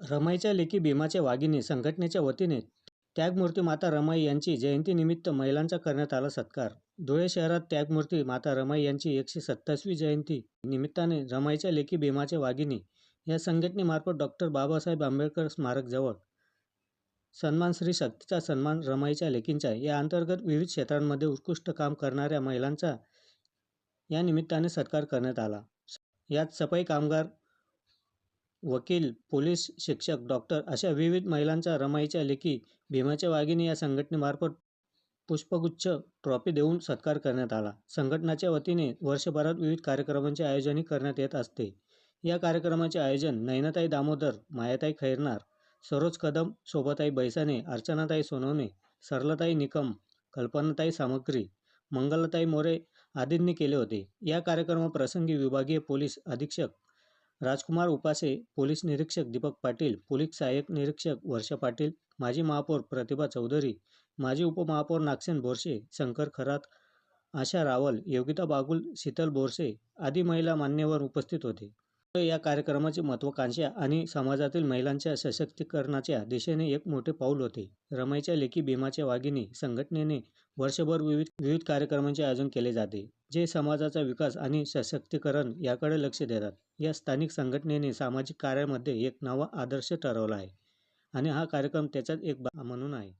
रमाईच्या लेकी भीमाच्या वाघिणी संघटनेच्या वतीने त्यागमूर्ती माता रमाई यांची जयंतीनिमित्त महिलांचा करण्यात आला सत्कार. धुळे शहरात त्यागमूर्ती माता रमाई यांची एकशे सत्तावीसवी जयंती निमित्ताने रमाईच्या लेकी भीमाच्या वाघिणी या संघटनेमार्फत डॉक्टर बाबासाहेब आंबेडकर स्मारकजवळ सन्मान श्री शक्तीचा सन्मान रमाईच्या लेकींचा या अंतर्गत विविध क्षेत्रांमध्ये उत्कृष्ट काम करणाऱ्या महिलांचा या निमित्ताने सत्कार करण्यात आला. यात सफाई कामगार, वकील, पोलीस, शिक्षक, डॉक्टर अशा विविध महिलांचा रमाईच्या लेकी भीमाच्या वाघिणी या संघटनेमार्फत पुष्पगुच्छ, ट्रॉफी देऊन सत्कार करण्यात आला. संघटनाच्या वतीने वर्षभरात विविध कार्यक्रमांचे आयोजनही करण्यात येत असते. या कार्यक्रमाचे आयोजन नयनाताई दामोदर, मायाताई खैरनार, सरोज कदम, शोभाताई बैसाने अर्चनाताई सोनवणे, सरलताई निकम, कल्पनाताई सामग्री, मंगलताई मोरे आदींनी केले होते. या कार्यक्रमाप्रसंगी विभागीय पोलीस अधीक्षक राजकुमार उपासे, पोलीस निरीक्षक दीपक पाटील, पोलीस सहाय्यक निरीक्षक वर्षा पाटील, माजी महापौर प्रतिभा चौधरी, माजी उपमहापौर नागसेन बोरसे, शंकर खरात, आशा रावल, योगिता बागुल, शीतल बोरसे आदी महिला मान्यवर उपस्थित होते. या कार्यक्रमाची महत्त्वाकांक्षा आणि समाजातील महिलांच्या सशक्तीकरणाच्या दिशेने एक मोठे पाऊल होते. रमाईच्या लेखी भीमाच्या वाघिणी संघटनेने वर्षभर विविध विविध कार्यक्रमांचे आयोजन केले जाते, जे समाजाचा विकास आणि सशक्तीकरण याकडे लक्ष देतात. या स्थानिक संघटनेने सामाजिक कार्यामध्ये एक नवा आदर्श ठरवला आहे आणि हा कार्यक्रम त्याचाच एक भाग म्हणून आहे.